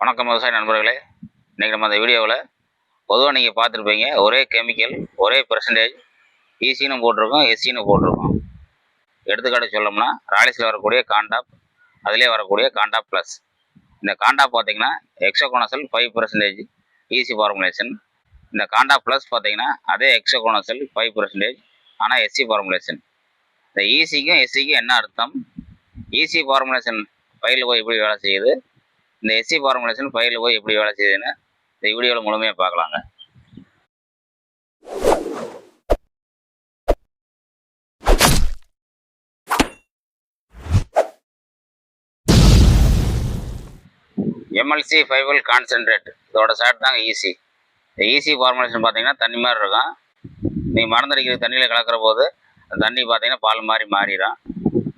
வணக்கம் விவசாய நண்பர்களே. இன்றைக்கி நம்ம அந்த வீடியோவில் பொதுவாக நீங்கள் பார்த்துருப்பீங்க ஒரே கெமிக்கல் ஒரே பெர்சன்டேஜ் ஈசின்னு போட்டிருக்கோம் எஸ்சின்னு போட்டிருக்கோம். எடுத்துக்காட்டு சொல்லோம்னா ராலிஸில் வரக்கூடிய காண்டாப் அதிலே வரக்கூடிய காண்டாப் ப்ளஸ் இந்த காண்டாப் பார்த்தீங்கன்னா hexaconazole five percentage EC formulation இந்த காண்டாப் ப்ளஸ் பார்த்தீங்கன்னா அதே எக்ஸோகோனசல் ஃபைவ் பர்சன்டேஜ் ஆனால் எஸ்சி ஃபார்முலேஷன் இந்த ஈசிக்கும் எஸ்சிக்கும் என்ன அர்த்தம்? ஈசி ஃபார்முலேஷன் ஃபைலில் போய் எப்படி வேலை செய்யுது? இந்த எஸ்சி ஃபார்முலேஷன் ஃபைலில் போய் எப்படி வேலை செய்யுதுன்னு இந்த வீடியோவில் முழுமையாக பார்க்கலாங்க. எம்எல்சி ஃபைவல் கான்சென்ட்ரேட் இதோட ஷார்ட் தாங்க ஈஸி இந்த ஈஸி ஃபார்முலேஷன் பார்த்தீங்கன்னா தண்ணி மாதிரி இருக்கும். நீங்கள் மருந்தடிக்கிற தண்ணியில் கலக்கிற போது தண்ணி பார்த்தீங்கன்னா பால் மாதிரி மாறிடும்.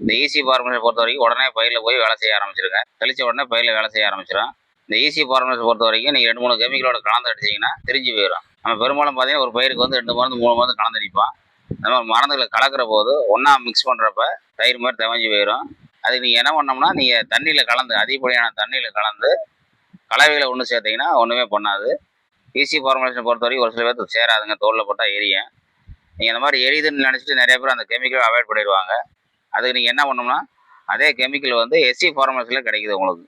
இந்த ஈஸி ஃபார்முலேஷன் பொறுத்த வரைக்கும் உடனே பயிரில் போய் வேலை செய்ய ஆரம்பிச்சிருங்க. தெளிச்ச உடனே பயிரில் வேலை செய்ய ஆரம்பிச்சிடும் இந்த ஈஸி ஃபார்முலேஷன் பொறுத்த வரைக்கும் நீங்கள் ரெண்டு மூணு கெமிக்கலோட கலந்து அடிச்சிங்கன்னா தெரிஞ்சு போயிடும் நம்ம பெரும்பாலும் பார்த்தீங்கன்னா ஒரு பயிருக்கு வந்து ரெண்டு மருந்து மூணு மருந்து கலந்து அடிப்பான். அந்த மாதிரி மருந்துகளை கலக்கிற போது ஒன்றா மிக்ஸ் பண்ணுறப்ப தயிர் மாதிரி தவஞ்சு போயிடும் அதுக்கு நீங்கள் என்ன பண்ணோம்னா நீங்கள் தண்ணியில் கலந்து அதிகப்படியான தண்ணியில் கலந்து கலவையில் ஒன்று சேர்த்தீங்கன்னா ஒன்றுமே பண்ணாது. ஈசி ஃபார்முலேஷன் பொறுத்த வரைக்கும் ஒரு சில பேர்த்துக்கு சேராதுங்க தோலில் போட்டால் எரியும். நீங்கள் அந்த மாதிரி எரியுதுன்னு நினச்சிட்டு நிறைய பேர் அந்த கெமிக்கலை அவாய்ட் பண்ணிடுவாங்க. அதுக்கு நீங்கள் என்ன பண்ணோம்னா அதே கெமிக்கல் வந்து எஸ்சி ஃபார்மஸில் கிடைக்குது உங்களுக்கு.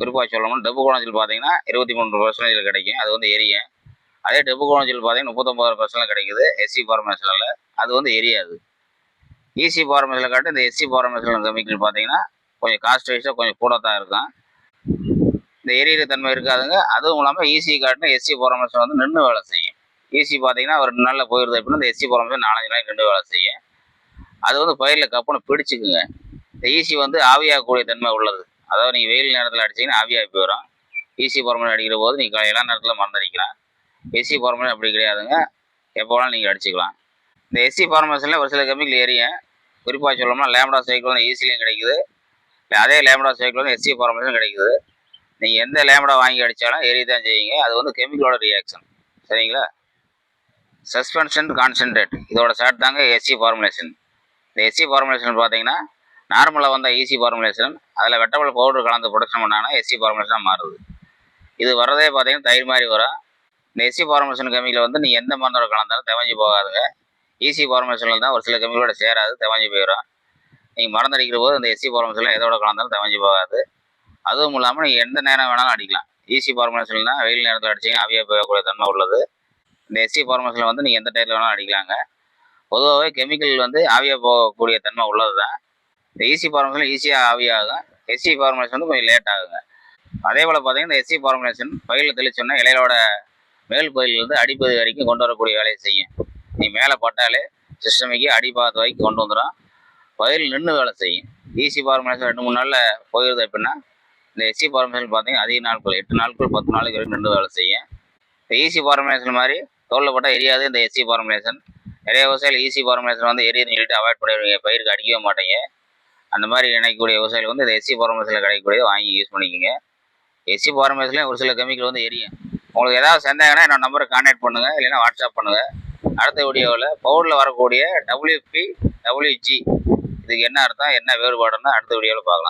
குறிப்பாக சொல்லணும்னா டெப்பு குணத்தில் பார்த்தீங்கன்னா இருபத்தி மூணு பர்சன்டேஜில் கிடைக்கும். அது வந்து எரியும். அதே டெப்பு குணத்தில் பார்த்தீங்கன்னா முப்பத்தொம்பது பர்சன்ட் கிடைக்குது எஸ்சி ஃபார்மேஷனில் அது வந்து எரியாது. இசி ஃபார்மேஷனில் காட்டு இந்த எஸ்சி ஃபார்மேஷனில் கெமிக்கல் பார்த்தீங்கன்னா கொஞ்சம் காஸ்ட் வைஸாக கொஞ்சம் கூட தான் இருக்கும். இந்த எரியிற தன்மை இருக்காதுங்க. அதுவும் இல்லாமல் ஈசி காட்டினா எஸ்சி ஃபார்மேஷன் வந்து நின்று வேலை செய்யும். ஈசி பார்த்தீங்கன்னா ஒரு ரெண்டு நாளில் போயிடுது அப்படின்னா இந்த எஸ்சி ஃபார்மேஷன் நாலஞ்சு நாளைக்கு நின்று வேலை செய்யும். அது வந்து பயிரில் கப்புன்னு பிடிச்சிக்குங்க. இந்த ஈசி வந்து ஆவியாகக்கூடிய தன்மை உள்ளது. அதாவது நீங்கள் வெயில் நேரத்தில் அடிச்சிங்கன்னா ஆவியாகி போயிடும். ஈசி ஃபார்முலா அடிக்கிற போது நீங்கள் எல்லா நேரத்தில் மருந்து அடிக்கலாம் எஸ்சி ஃபார்முலா அப்படி கிடையாதுங்க. எப்போ வேணாலும் நீங்கள் அடிச்சுக்கலாம். இந்த எஸ்சி ஃபார்மேஷனில் ஒரு சில கெமிக்கல் ஏரியும் குறிப்பாக சொல்லணும்னா லேம்டா சைக்கிள் ஈஸிலையும் கிடைக்குது. இல்லை அதே லேம்டா சைக்கிள் எஸ்சி ஃபார்மேஷன் கிடைக்குது. நீங்கள் எந்த லேம்டா வாங்கி அடித்தாலும் எரிய தான் செய்யுங்க அது வந்து கெமிக்கலோட ரியாக்ஷன் சரிங்களா? சஸ்பென்ஷன் கான்சென்ட்ரேட் இதோட ஷார்ட் தாங்க எஸ்சி ஃபார்முலேஷன் இந்த எஸ்சி ஃபார்முலேஷன் பார்த்தீங்கன்னா நார்மலாக வந்த ஈஸி ஃபார்முலேஷன் அதில் வெட்டபிள் பவுடர் கலந்து ப்ரொடக்ஷன் பண்ணாங்கன்னா எஸ்சி ஃபார்முலேஷனாக மாறுது. இது வரதே பார்த்தீங்கன்னா தயிர் மாதிரி வரும். இந்த எஸ்சி ஃபார்முலேஷன் கம்மியில் வந்து நீங்கள் எந்த மருந்தோட கலந்தாலும் தெவஞ்சு போகாதுங்க. ஈஸி ஃபார்முலேஷனில் தான் ஒரு சில கம்மிகளோட சேராது தெவஞ்சு போயிடும் நீங்கள் மருந்து அடிக்கிற போது இந்த எஸ்சி ஃபார்முலேஷனில் எதோட கலந்தாலும் தெவஞ்சு போகாது. அதுவும் இல்லாமல் நீங்கள் எந்த நேரம் வேணாலும் அடிக்கலாம். ஈஸி ஃபார்முலேஷன்லாம் வெயில் நேரத்தில் அடிச்சிங்க அவியாக போகக்கூடிய தன்மை உள்ளது. இந்த எஸ்சி ஃபார்முலேஷனில் வந்து நீங்கள் எந்த டைத்தில் வேணாலும் அடிக்கலாங்க. பொதுவாகவே கெமிக்கல் வந்து ஆவியாக போகக்கூடிய தன்மை உள்ளது தான் இந்த ஈசி ஃபார்முலேஷன் ஈஸியாக ஆவியாகும். எஸ்சி ஃபார்முலேஷன் வந்து கொஞ்சம் லேட் ஆகுங்க. அதே போல் பார்த்தீங்கன்னா இந்த எஸ்சி ஃபார்முலேஷன் பயிரில் தெளிச்சோன்னா இலையோட மேல் பகுதியிலேருந்து அடிப்பகுதி வரைக்கும் கொண்டு வரக்கூடிய வேலையை செய்யும். நீ மேலே பட்டாலே சிஸ்டமிக்கு அடிப்பாகத்து வரைக்கும் கொண்டு வந்துடும் பயிரில் நின்று வேலை செய்யும். ஈசி ஃபார்முலேஷன் ரெண்டு மூணு நாளில் போயிடுது அப்படின்னா இந்த எஸ்சி ஃபார்முலேஷன் பார்த்தீங்கன்னா அதிக நாட்கள் எட்டு நாட்கள் பத்து நாளைக்கு வரைக்கும் நின்று வேலை செய்யும். இந்த ஈசி ஃபார்முலேஷன் மாதிரி தோலில் போட்டால் எரியாது. இந்த எஸ்சி ஃபார்முலேஷன் நிறைய விவசாயிகள் ஈஸி ஃபார்முலேஷன் வந்து எரியுதுன்னு சொல்லிட்டு அவாய்ட் பண்ணிடுவீங்க. பயிருக்கு அடிக்கவே மாட்டீங்க. அந்த மாதிரி நினைக்கக்கூடிய விவசாயிகள் வந்து இந்த எஸ்சி ஃபார்முலேஷனில் கிடைக்கக்கூடியதை வாங்கி யூஸ் பண்ணிக்கோங்க. எஸ்சி ஃபார்முலேஷன்லேயும் ஒரு சில கெமிக்கல் வந்து எரியும். உங்களுக்கு ஏதாவது சந்தேகம்னா என்னோட நம்பரை கான்டாக்ட் பண்ணுங்கள் இல்லைன்னா வாட்ஸ்அப் பண்ணுங்கள் அடுத்த வீடியோவில் பவுடரில் வரக்கூடிய டபிள்யூபி டபிள்யூஜி இதுக்கு என்ன அர்த்தம் என்ன வேறுபாடுன்னு அடுத்த வீடியோவில் பார்க்கலாம்.